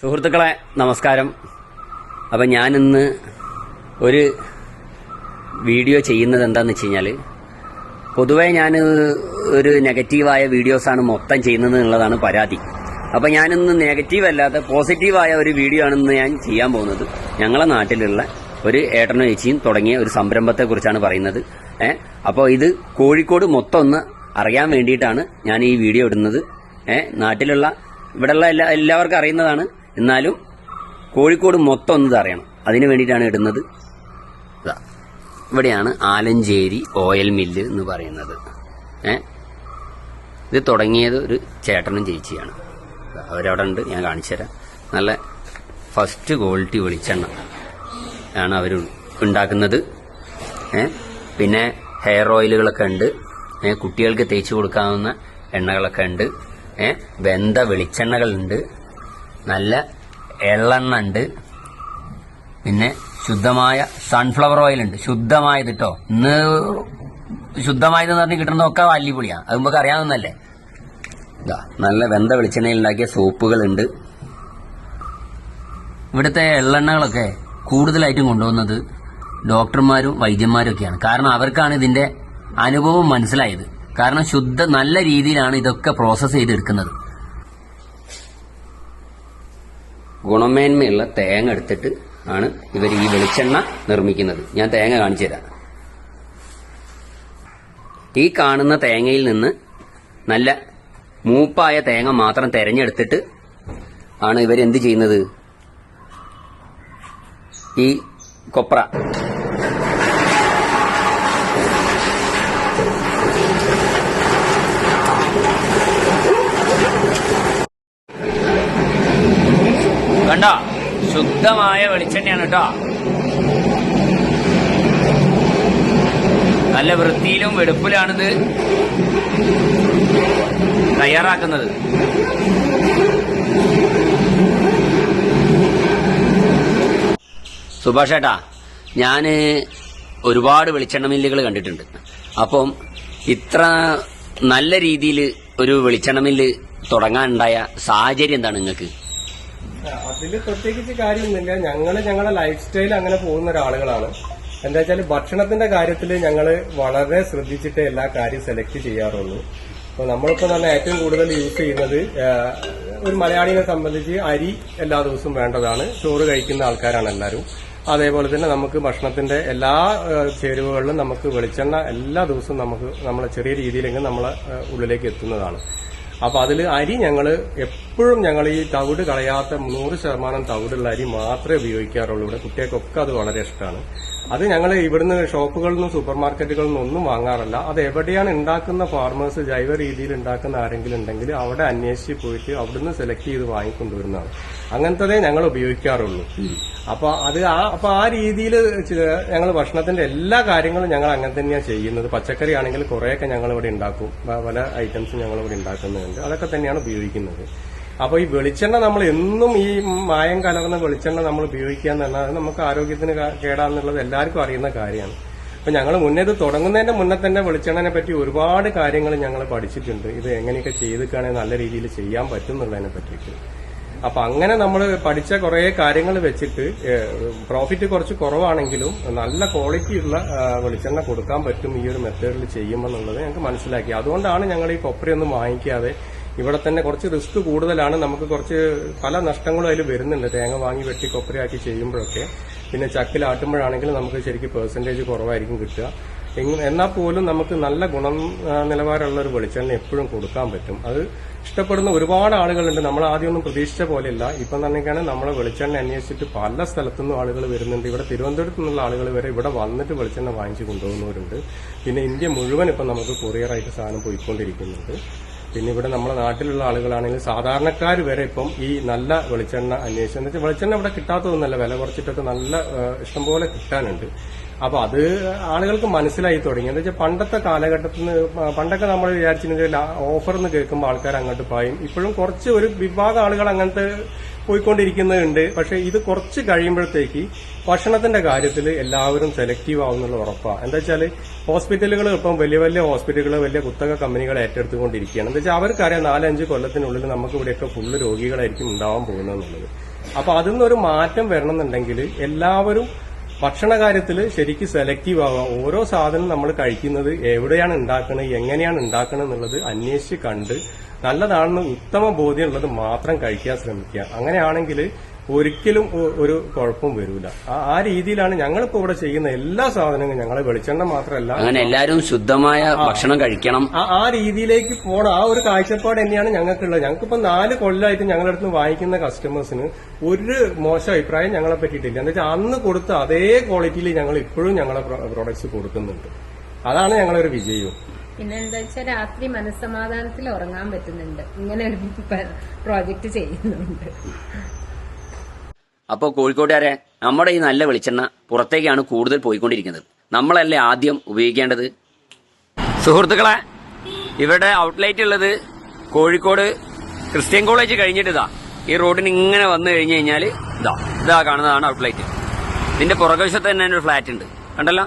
സുഹൃത്തുക്കളെ നമസ്കാരം. അപ്പം ഞാനിന്ന് ഒരു വീഡിയോ ചെയ്യുന്നത് എന്താണെന്ന് വെച്ച് കഴിഞ്ഞാൽ പൊതുവെ ഞാൻ ഒരു നെഗറ്റീവായ വീഡിയോസാണ് മൊത്തം ചെയ്യുന്നത് എന്നുള്ളതാണ് പരാതി. അപ്പം ഞാനിന്ന് നെഗറ്റീവ് അല്ലാതെ പോസിറ്റീവായ ഒരു വീഡിയോ ആണെന്ന് ഞാൻ ചെയ്യാൻ പോകുന്നത്. ഞങ്ങളെ നാട്ടിലുള്ള ഒരു ഏട്ടനും ചേച്ചിയും തുടങ്ങിയ ഒരു സംരംഭത്തെക്കുറിച്ചാണ് പറയുന്നത്. ഏഹ് അപ്പോൾ ഇത് കോഴിക്കോട് മൊത്തം ഒന്ന് അറിയാൻ വേണ്ടിയിട്ടാണ് ഞാൻ ഈ വീഡിയോ ഇടുന്നത്. ഏഹ് നാട്ടിലുള്ള ഇവിടെയുള്ള എല്ലാ എല്ലാവർക്കും അറിയുന്നതാണ്. എന്നാലും കോഴിക്കോട് മൊത്തം ഒന്ന് അറിയണം. അതിന് വേണ്ടിയിട്ടാണ് ഇടുന്നത്. ഇവിടെയാണ് ആലഞ്ചേരി ഓയിൽ മില്ല് എന്ന് പറയുന്നത്. ഏ? ഇത് തുടങ്ങിയത് ഒരു ചേട്ടനും ചേച്ചിയാണ്. അവരവിടെ ഉണ്ട് ഞാൻ കാണിച്ചു തരാം. നല്ല ഫസ്റ്റ് ക്വാളിറ്റി വെളിച്ചെണ്ണ ആണ് അവർ ഉണ്ടാക്കുന്നത്. പിന്നെ ഹെയർ ഓയിലുകളൊക്കെ ഉണ്ട്. കുട്ടികൾക്ക് തേച്ച് കൊടുക്കാവുന്ന എണ്ണകളൊക്കെ ഉണ്ട്. വെന്ത വെളിച്ചെണ്ണകളുണ്ട്. നല്ല എള്ളെണ്ണ ഉണ്ട് പിന്നെ ശുദ്ധമായ സൺഫ്ലവർ ഓയിൽ ഉണ്ട്. ശുദ്ധമായത് കേട്ടോ ഇന്ന് ശുദ്ധമായത് എന്ന് പറഞ്ഞ് കിട്ടുന്നതൊക്കെ അല്ലിപ്പൊളിയാണ് അത് നമുക്ക് അറിയാവുന്നല്ലേ ഇതാ നല്ല വെന്ത വെളിച്ചെണ്ണയിൽ ഉണ്ടാക്കിയ സോപ്പുകളുണ്ട്. ഇവിടുത്തെ എള്ളെണ്ണകളൊക്കെ കൂടുതലായിട്ടും കൊണ്ടുവന്നത് ഡോക്ടർമാരും വൈദ്യന്മാരും ഒക്കെയാണ്. കാരണം അവർക്കാണ് ഇതിന്റെ അനുഭവം മനസ്സിലായത്. കാരണം ശുദ്ധ നല്ല രീതിയിലാണ് ഇതൊക്കെ പ്രോസസ്സ് ചെയ്തെടുക്കുന്നത്. ഗുണമേന്മയുള്ള തേങ്ങ എടുത്തിട്ട് ആണ് ഇവർ ഈ വെളിച്ചെണ്ണ നിർമ്മിക്കുന്നത്. ഞാൻ തേങ്ങ കാണിച്ചു തരാം. ഈ കാണുന്ന തേങ്ങയിൽ നിന്ന് നല്ല മൂപ്പായ തേങ്ങ മാത്രം തെരഞ്ഞെടുത്തിട്ട് ആണ് ഇവരെന്ത് ചെയ്യുന്നത്? ഈ കൊപ്ര കണ്ടോ ശുദ്ധമായ വെളിച്ചെണ്ണയാണ് കേട്ടോ. നല്ല വൃത്തിയിലും വെടുപ്പിലാണിത് തയ്യാറാക്കുന്നത്. സുഭാഷ് ഏട്ടാ ഞാൻ ഒരുപാട് വെളിച്ചെണ്ണ മില്ലുകൾ കണ്ടിട്ടുണ്ട്. അപ്പം ഇത്ര നല്ല രീതിയിൽ ഒരു വെളിച്ചെണ്ണ മില്ല് തുടങ്ങാനുണ്ടായ സാഹചര്യം എന്താണ് നിങ്ങൾക്ക്? അതിൽ പ്രത്യേകിച്ച് കാര്യമൊന്നുമില്ല. ഞങ്ങൾ ഞങ്ങളുടെ ലൈഫ് സ്റ്റൈൽ അങ്ങനെ പോകുന്ന ഒരാളുകളാണ്. എന്താ വെച്ചാൽ ഭക്ഷണത്തിന്റെ കാര്യത്തിൽ ഞങ്ങൾ വളരെ ശ്രദ്ധിച്ചിട്ട് എല്ലാ കാര്യം സെലക്ട് ചെയ്യാറുള്ളൂ. അപ്പൊ നമ്മളിപ്പോ തന്നെ ഏറ്റവും കൂടുതൽ യൂസ് ചെയ്യുന്നത് ഒരു മലയാളിനെ സംബന്ധിച്ച് അരി എല്ലാ ദിവസവും വേണ്ടതാണ്. ചോറ് കഴിക്കുന്ന ആൾക്കാരാണ് എല്ലാവരും. അതേപോലെ തന്നെ നമുക്ക് ഭക്ഷണത്തിന്റെ എല്ലാ ചേരുവകളിലും നമുക്ക് വെളിച്ചെണ്ണ എല്ലാ ദിവസവും നമുക്ക് നമ്മളെ ചെറിയ രീതിയിലെങ്കിലും നമ്മളെ ഉള്ളിലേക്ക് എത്തുന്നതാണ്. അപ്പൊ അതിൽ അരി ഞങ്ങൾ എപ്പോഴും ഞങ്ങൾ ഈ തവിട് കളയാത്ത നൂറ് ശതമാനം തവിടുള്ള അരി മാത്രമേ ഉപയോഗിക്കാറുള്ളൂ. ഇവിടെ കുട്ടികൾക്കൊക്കെ അത് വളരെ ഇഷ്ടമാണ്. അത് ഞങ്ങൾ ഇവിടുന്ന് ഷോപ്പുകളിൽ നിന്നും സൂപ്പർ മാർക്കറ്റുകളിൽ നിന്നും ഒന്നും വാങ്ങാറില്ല. അത് എവിടെയാണ് ഉണ്ടാക്കുന്ന ഫാർമേഴ്സ് ജൈവ രീതിയിൽ ഉണ്ടാക്കുന്ന ആരെങ്കിലും ഉണ്ടെങ്കിൽ അവിടെ അന്വേഷിച്ച് പോയിട്ട് അവിടുന്ന് സെലക്ട് ചെയ്ത് വാങ്ങിക്കൊണ്ടുവരുന്നതാണ്. അങ്ങനത്തതേ ഞങ്ങൾ ഉപയോഗിക്കാറുള്ളൂ. അപ്പൊ അത് ആ അപ്പൊ ആ രീതിയിൽ ഞങ്ങൾ ഭക്ഷണത്തിന്റെ എല്ലാ കാര്യങ്ങളും ഞങ്ങൾ അങ്ങനെ തന്നെയാണ് ചെയ്യുന്നത്. പച്ചക്കറി ആണെങ്കിൽ കുറേയൊക്കെ ഞങ്ങൾ ഇവിടെ ഉണ്ടാക്കും പല ഐറ്റംസും ഞങ്ങൾ ഇവിടെ ഉണ്ടാക്കുന്നുണ്ട്. അതൊക്കെ തന്നെയാണ് ഉപയോഗിക്കുന്നത്. അപ്പൊ ഈ വെളിച്ചെണ്ണ നമ്മൾ എന്നും ഈ മായം കലർന്ന വെളിച്ചെണ്ണ നമ്മൾ ഉപയോഗിക്കുക എന്ന് പറഞ്ഞാൽ നമുക്ക് ആരോഗ്യത്തിന് കേടാന്നുള്ളത് എല്ലാവർക്കും അറിയുന്ന കാര്യമാണ്. അപ്പൊ ഞങ്ങൾ മുന്നേ ഇത് തുടങ്ങുന്നതിന്റെ മുന്നേ തന്നെ വെളിച്ചെണ്ണനെ പറ്റി ഒരുപാട് കാര്യങ്ങൾ ഞങ്ങൾ പഠിച്ചിട്ടുണ്ട്. ഇത് എങ്ങനെയൊക്കെ ചെയ്തിട്ടാണെങ്കിൽ നല്ല രീതിയിൽ ചെയ്യാൻ പറ്റും എന്നുള്ളതിനെ പറ്റിയിട്ട്. അപ്പൊ അങ്ങനെ നമ്മൾ പഠിച്ച കുറെ കാര്യങ്ങൾ വെച്ചിട്ട് പ്രോഫിറ്റ് കുറച്ച് കുറവാണെങ്കിലും നല്ല ക്വാളിറ്റി ഉള്ള വെളിച്ചെണ്ണ കൊടുക്കാൻ പറ്റും ഈ ഒരു മെത്തേഡിൽ ചെയ്യുമ്പോൾ എന്നുള്ളത് ഞങ്ങൾക്ക് മനസ്സിലാക്കി. അതുകൊണ്ടാണ് ഞങ്ങൾ ഈ കൊപ്രയൊന്നും വാങ്ങിക്കാതെ ഇവിടെ തന്നെ കുറച്ച് റിസ്ക് കൂടുതലാണ്. നമുക്ക് കുറച്ച് പല നഷ്ടങ്ങളും അതിൽ വരുന്നുണ്ട്. തേങ്ങ വാങ്ങി വെട്ടി കൊപ്രയാക്കി ചെയ്യുമ്പോഴൊക്കെ. പിന്നെ ചക്കിലാട്ടുമ്പോഴാണെങ്കിലും നമുക്ക് ശരിക്കും പെർസെന്റേജ് കുറവായിരിക്കും കിട്ടുക. എന്നാൽ പോലും നമുക്ക് നല്ല ഗുണം നിലവാരമുള്ള ഒരു വെളിച്ചെണ്ണ എപ്പോഴും കൊടുക്കാൻ പറ്റും. അത് ഇഷ്ടപ്പെടുന്ന ഒരുപാട് ആളുകളുണ്ട്. നമ്മൾ ആദ്യമൊന്നും പ്രതീക്ഷിച്ച പോലെയല്ല. ഇപ്പം തന്നെയൊക്കെയാണ് നമ്മളെ വെളിച്ചെണ്ണ അന്വേഷിച്ചിട്ട് പല സ്ഥലത്തുനിന്നും ആളുകൾ വരുന്നുണ്ട്. ഇവിടെ തിരുവനന്തപുരത്ത് നിന്നുള്ള ആളുകൾ വരെ ഇവിടെ വന്നിട്ട് വെളിച്ചെണ്ണ വാങ്ങിച്ചു കൊണ്ടുപോകുന്നവരുണ്ട്. പിന്നെ ഇന്ത്യ മുഴുവൻ ഇപ്പം നമുക്ക് കൊറിയറായിട്ട് സാധനം പോയിക്കൊണ്ടിരിക്കുന്നുണ്ട്. പിന്നെ ഇവിടെ നമ്മുടെ നാട്ടിലുള്ള ആളുകളാണെങ്കിൽ സാധാരണക്കാർ വരെ ഇപ്പം ഈ നല്ല വെളിച്ചെണ്ണ അന്വേഷിച്ചു വെച്ചാൽ വെളിച്ചെണ്ണ ഇവിടെ കിട്ടാത്തതൊന്നല്ല വില കുറച്ചിട്ടൊക്കെ നല്ല ഇഷ്ടംപോലെ കിട്ടാനുണ്ട്. അപ്പൊ അത് ആളുകൾക്ക് മനസ്സിലായി തുടങ്ങി. എന്താ വെച്ചാൽ പണ്ടത്തെ കാലഘട്ടത്തിൽ നിന്ന് പണ്ടൊക്കെ നമ്മൾ വിചാരിച്ചിരുന്നത് ഓഫർ എന്ന് കേൾക്കുമ്പോൾ ആൾക്കാർ അങ്ങോട്ട് പായും. ഇപ്പോഴും കുറച്ച് ഒരു വിഭാഗം ആളുകൾ അങ്ങനത്തെ പോയിക്കൊണ്ടിരിക്കുന്നുണ്ട്. പക്ഷെ ഇത് കുറച്ച് കഴിയുമ്പോഴത്തേക്ക് ഭക്ഷണത്തിന്റെ കാര്യത്തിൽ എല്ലാവരും സെലക്റ്റീവ് ആവുന്നുള്ള ഉറപ്പാണ് എന്താ വെച്ചാൽ ഹോസ്പിറ്റലുകൾ ഇപ്പം വലിയ വലിയ ഹോസ്പിറ്റലുകൾ വലിയ കുത്തക കമ്പനികൾ ഏറ്റെടുത്തുകൊണ്ടിരിക്കുകയാണ്. എന്താ വെച്ചാൽ അവർക്കറിയാം നാലഞ്ച് കൊല്ലത്തിനുള്ളിൽ നമുക്ക് ഇവിടെയൊക്കെ ഫുള്ള് രോഗികളായിരിക്കും ഉണ്ടാവാൻ പോകുന്നത് അപ്പൊ അതിൽ നിന്നൊരു മാറ്റം വരണമെന്നുണ്ടെങ്കിൽ എല്ലാവരും ഭക്ഷണ കാര്യത്തിൽ ശരിക്കും സെലക്റ്റീവ് ആവുക. ഓരോ സാധനം നമ്മൾ കഴിക്കുന്നത് എവിടെയാണ് ഉണ്ടാക്കുന്നത് എങ്ങനെയാണ് ഉണ്ടാക്കുന്നത് എന്നുള്ളത് അന്വേഷിച്ച് കണ്ട് നല്ലതാണെന്ന് ഉത്തമ ബോധ്യമുള്ളത് മാത്രം കഴിക്കാൻ ശ്രമിക്കുക. അങ്ങനെയാണെങ്കിൽ ഒരിക്കലും ഒരു കുഴപ്പം വരില്ല ആ രീതിയിലാണ് ഞങ്ങളിപ്പോ ഇവിടെ ചെയ്യുന്ന എല്ലാ സാധനങ്ങളും ഞങ്ങളെ വെളിച്ചെണ്ണ മാത്രമല്ല. അങ്ങനെ എല്ലാവരും ശുദ്ധമായ ഭക്ഷണം കഴിക്കണം. ആ ആ രീതിയിലേക്ക് പോണം. ആ ഒരു കാഴ്ചപ്പാട് തന്നെയാണ് ഞങ്ങൾക്കുള്ളത്. ഞങ്ങൾക്കിപ്പോ നാല് കൊല്ലമായിട്ട് ഞങ്ങളുടെ അടുത്ത് വാങ്ങിക്കുന്ന കസ്റ്റമേഴ്സിന് ഒരു മോശം അഭിപ്രായം ഞങ്ങളെ പറ്റിയിട്ടില്ല. എന്താ വെച്ചാൽ അന്ന് കൊടുത്ത അതേ ക്വാളിറ്റിയിൽ ഞങ്ങൾ ഇപ്പോഴും ഞങ്ങളെ പ്രോഡക്ട്സ് കൊടുക്കുന്നുണ്ട്. അതാണ് ഞങ്ങളൊരു വിജയവും. പിന്നെ എന്താ വെച്ചാൽ രാത്രി മനസ്സമാധാനത്തിൽ ഉറങ്ങാൻ പറ്റുന്നുണ്ട്. ഇങ്ങനെ ഒരു പ്രോജക്റ്റ് ചെയ്യുന്നുണ്ട്. അപ്പോൾ കോഴിക്കോട്ടുകാരെ നമ്മുടെ ഈ നല്ല വെളിച്ചെണ്ണ പുറത്തേക്കാണ് കൂടുതൽ പോയിക്കൊണ്ടിരിക്കുന്നത്. നമ്മളല്ലേ ആദ്യം ഉപയോഗിക്കേണ്ടത്? സുഹൃത്തുക്കളെ ഇവിടെ ഔട്ട്ലൈറ്റ് ഉള്ളത് കോഴിക്കോട് ക്രിസ്ത്യൻ കോളേജ് കഴിഞ്ഞിട്ട് ഇതാ. ഈ റോഡിന് ഇങ്ങനെ വന്നു കഴിഞ്ഞു കഴിഞ്ഞാൽ ഇതാ. ഇതാ കാണുന്നതാണ് ഔട്ട്ലൈറ്റ് ഇതിന്റെ പുറകുവശത്ത് തന്നെ ഒരു ഫ്ലാറ്റ് ഉണ്ട്. കണ്ടല്ലോ?